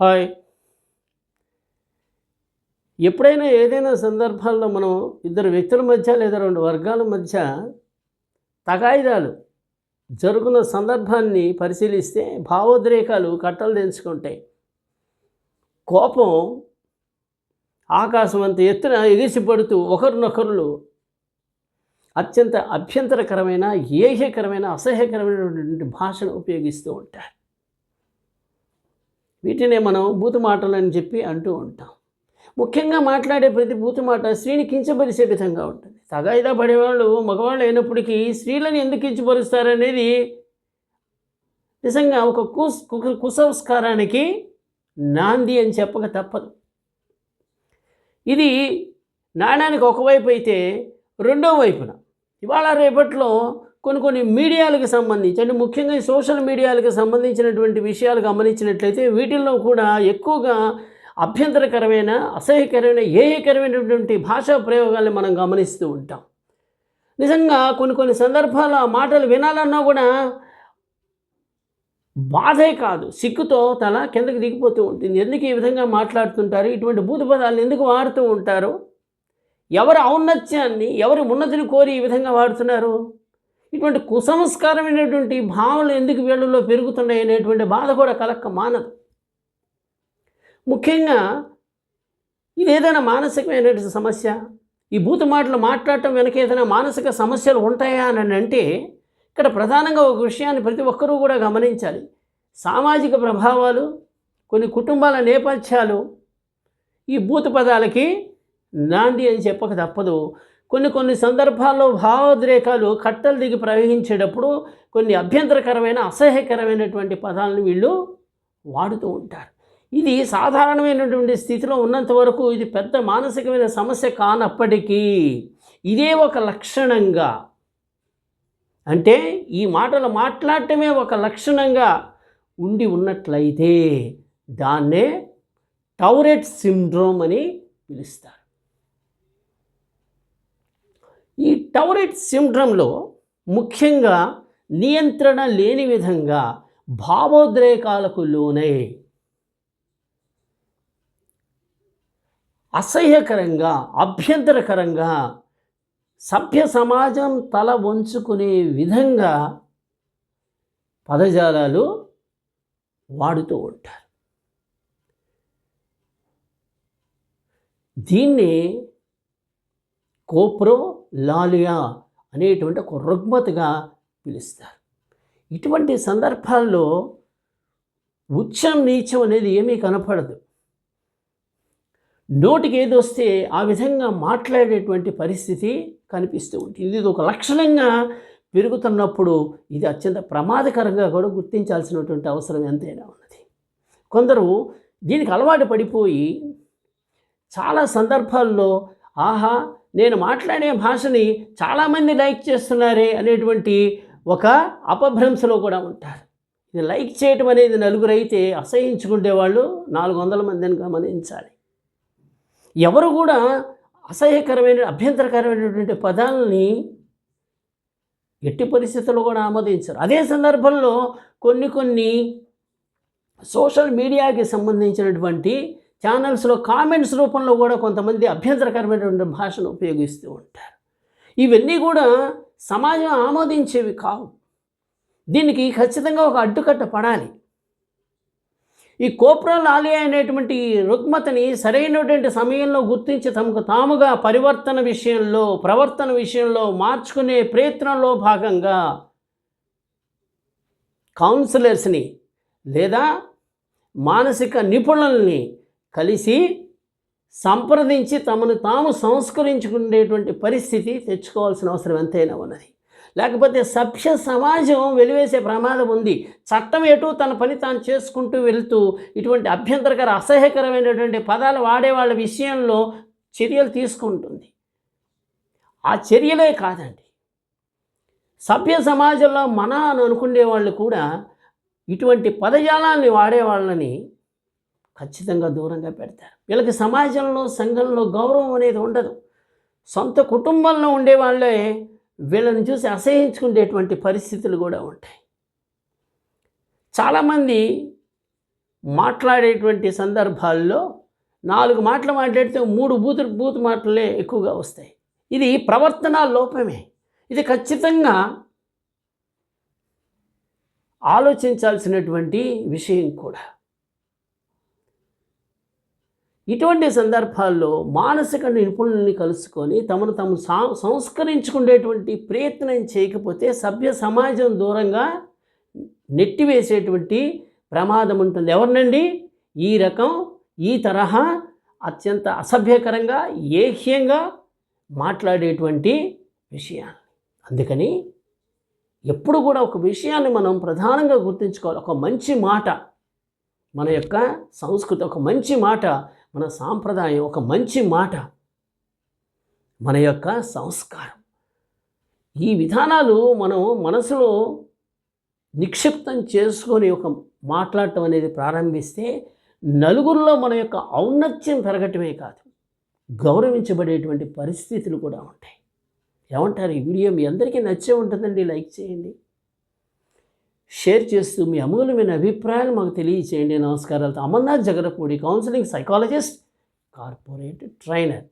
Hi. ఎప్పుడైనా ఏదైనా సందర్భాల్లో మనం ఇద్దరు వ్యక్తుల మధ్య లేదా రెండు వర్గాల మధ్య తగాయిదాలు జరుగుతున్న సందర్భాన్ని పరిశీలిస్తే భావోద్రేకాలు కట్టలు తెంచుకుంటాయి. కోపం ఆకాశం అంత ఎత్తున ఎగిసిపడుతూ ఒకరినొకరు అత్యంత అభ్యంతరకరమైన ఏహ్యకరమైన అసహ్యకరమైనటువంటి భాషను ఉపయోగిస్తూ ఉంటారు. వీటినే మనం బూతు మాటలు అని చెప్పి అంటూ ఉంటాం. ముఖ్యంగా మాట్లాడే ప్రతి బూతు మాట స్త్రీని కించపరిచే విధంగా ఉంటుంది. తగాయిదా పడేవాళ్ళు మగవాళ్ళు అయినప్పటికీ స్త్రీలను ఎందుకు కించపరుస్తారనేది నిజంగా ఒక కుస్ కు- కుసంస్కారానికి నాంది అని చెప్పక తప్పదు. ఇది నాణానికి ఒకవైపు అయితే రెండో వైపున. ఇవాళ రేపట్లో కొన్ని కొన్ని మీడియాలకు సంబంధించి అంటే ముఖ్యంగా ఈ సోషల్ మీడియాలకు సంబంధించినటువంటి విషయాలు గమనించినట్లయితే వీటిల్లో కూడా ఎక్కువగా అభ్యంతరకరమైన అసహ్యకరమైన ఏయకరమైనటువంటి భాషా ప్రయోగాలను మనం గమనిస్తూ ఉంటాం. నిజంగా కొన్ని కొన్ని సందర్భాల ఆ మాటలు వినాలన్నా కూడా బాధే కాదు. సిగ్గుతో తల కిందకి దిగిపోతూ ఉంటుంది. ఎందుకు ఈ విధంగా మాట్లాడుతుంటారు? ఇటువంటి భూత పదాలను ఎందుకు వాడుతూ ఉంటారు? ఎవరి ఔన్నత్యాన్ని ఎవరి ఉన్నతిని కోరి ఈ విధంగా వాడుతున్నారు? ఇటువంటి కుసంస్కారమైనటువంటి భావనలు ఎందుకు వీళ్ళలో పెరుగుతున్నాయి అనేటువంటి బాధ కూడా కలక్క మానదు. ముఖ్యంగా ఇది ఏదైనా మానసికమైనటువంటి సమస్య? ఈ భూత మాటలు మాట్లాడటం వెనక ఏదైనా మానసిక సమస్యలు ఉంటాయా అని అంటే ఇక్కడ ప్రధానంగా ఒక విషయాన్ని ప్రతి ఒక్కరూ కూడా గమనించాలి. సామాజిక ప్రభావాలు కొన్ని కుటుంబాల నేపథ్యాలు ఈ భూత పదాలకి నాంది అని చెప్పక తప్పదు. కొన్ని కొన్ని సందర్భాల్లో భావోద్రేకాలు కట్టలు దిగి ప్రవహించేటప్పుడు కొన్ని అభ్యంతరకరమైన అసహ్యకరమైనటువంటి పదాలను వీళ్ళు వాడుతూ ఉంటారు. ఇది సాధారణమైనటువంటి స్థితిలో ఉన్నంత వరకు ఇది పెద్ద మానసికమైన సమస్య కానప్పటికీ ఇదే ఒక లక్షణంగా అంటే ఈ మాటలు మాట్లాడటమే ఒక లక్షణంగా ఉండి ఉన్నట్లయితే దాన్నే టౌరెట్ సిండ్రోమ్ అని పిలుస్తారు ఈ టౌరెట్ సిండ్రంలో ముఖ్యంగా నియంత్రణ లేని విధంగా భావోద్రేకాలకు లోనై అసహ్యకరంగా అభ్యంతరకరంగా సభ్య సమాజం తల వంచుకునే విధంగా పదజాలాలు వాడుతూ ఉంటారు. దీన్ని కోప్రో లాలియా అనేటువంటి ఒక రుగ్మతగా పిలుస్తారు. ఇటువంటి సందర్భాల్లో ఉచ్చం నీచం అనేది ఏమీ కనపడదు. నోటికి ఏదొస్తే ఆ విధంగా మాట్లాడేటువంటి పరిస్థితి కనిపిస్తూ ఉంటుంది. ఇది ఒక లక్షణంగా పెరుగుతున్నప్పుడు ఇది అత్యంత ప్రమాదకరంగా కూడా గుర్తించాల్సినటువంటి అవసరం ఎంతైనా ఉన్నది. కొందరు దీనికి అలవాటు పడిపోయి చాలా సందర్భాల్లో ఆహా నేను మాట్లాడే భాషని చాలామంది లైక్ చేస్తున్నారే అనేటువంటి ఒక అపభ్రంశలో కూడా ఉంటారు. ఇది లైక్ చేయటం అనేది నలుగురు అయితే అసహించుకునే వాళ్ళు నాలుగు వందల మందిని గమనించాలి. ఎవరు కూడా అసహ్యకరమైన అభ్యంతరకరమైనటువంటి పదాలని ఎట్టి పరిస్థితుల్లో కూడా ఆమోదించరు. అదే సందర్భంలో కొన్ని కొన్ని సోషల్ మీడియాకి సంబంధించినటువంటి ఛానల్స్లో కామెంట్స్ రూపంలో కూడా కొంతమంది అభ్యంతరకరమైనటువంటి భాషను ఉపయోగిస్తూ ఉంటారు. ఇవన్నీ కూడా సమాజం ఆమోదించేవి కావు. దీనికి ఖచ్చితంగా ఒక అడ్డుకట్ట పడాలి. ఈ కోప్రాల్ ఆలియా అనేటువంటి రుగ్మతని సరైనటువంటి సమయంలో గుర్తించి తమకు తాముగా పరివర్తన విషయంలో ప్రవర్తన విషయంలో మార్చుకునే ప్రయత్నంలో భాగంగా కౌన్సిలర్స్ని లేదా మానసిక నిపుణుల్ని కలిసి సంప్రదించి తమను తాము సంస్కరించుకునేటువంటి పరిస్థితి తెచ్చుకోవాల్సిన అవసరం ఎంతైనా ఉన్నది. లేకపోతే సభ్య సమాజం వెలివేసే ప్రమాదం ఉంది. చట్టం ఎటు తన పని తాను చేసుకుంటూ వెళ్తూ ఇటువంటి అభ్యంతరకర అసహ్యకరమైనటువంటి పదాలు వాడే వాళ్ళ విషయంలో చర్యలు తీసుకుంటుంది. ఆ చర్యలే కాదండి. సభ్య సమాజంలో మన అని అనుకునే వాళ్ళు కూడా ఇటువంటి పదజాలాన్ని వాడే వాళ్ళని ఖచ్చితంగా దూరంగా పెడతారు. వీళ్ళకి సమాజంలో సంఘంలో గౌరవం అనేది ఉండదు. సొంత కుటుంబంలో ఉండే వాళ్ళే వీళ్ళని చూసి అసహించుకునేటువంటి పరిస్థితులు కూడా ఉంటాయి. చాలామంది మాట్లాడేటువంటి సందర్భాల్లో నాలుగు మాటలు మాట్లాడితే మూడు బూతు బూతు మాటలే ఎక్కువగా వస్తాయి. ఇది ప్రవర్తన లోపమే. ఇది ఖచ్చితంగా ఆలోచించాల్సినటువంటి విషయం కూడా. ఇటువంటి సందర్భాల్లో మానసిక నిపుణుల్ని కలుసుకొని తమను తాము సా సంస్కరించుకునేటువంటి ప్రయత్నం చేయకపోతే సభ్య సమాజం దూరంగా నెట్టివేసేటువంటి ప్రమాదం ఉంటుంది. ఎవరినండి? ఈ రకం ఈ తరహా అత్యంత అసభ్యకరంగా ఏహ్యంగా మాట్లాడేటువంటి విషయాన్ని అందుకని ఎప్పుడు కూడా ఒక విషయాన్ని మనం ప్రధానంగా గుర్తుంచుకోవాలి. ఒక మంచి మాట మన యొక్క సంస్కృతి ఒక మంచి మాట మన సాంప్రదాయం ఒక మంచి మాట. మన యొక్క సంస్కారం. ఈ విధానాలు మనం మనసులో నిక్షిప్తం చేసుకొని ఒక మాట్లాడటం అనేది ప్రారంభిస్తే నలుగురిలో మన యొక్క ఔన్నత్యం పెరగటమే కాదు గౌరవించబడేటువంటి పరిస్థితులు కూడా ఉంటాయి. ఏమంటారు? ఈ వీడియో మీ అందరికీ నచ్చే ఉంటుందండి. లైక్ చేయండి. షేర్ చేస్తూ మీ అమూల్యమైన అభిప్రాయాలు మాకు తెలియచేయండి. నమస్కారాలతో Amarnath Jagarapudi counselling psychologist corporate trainer.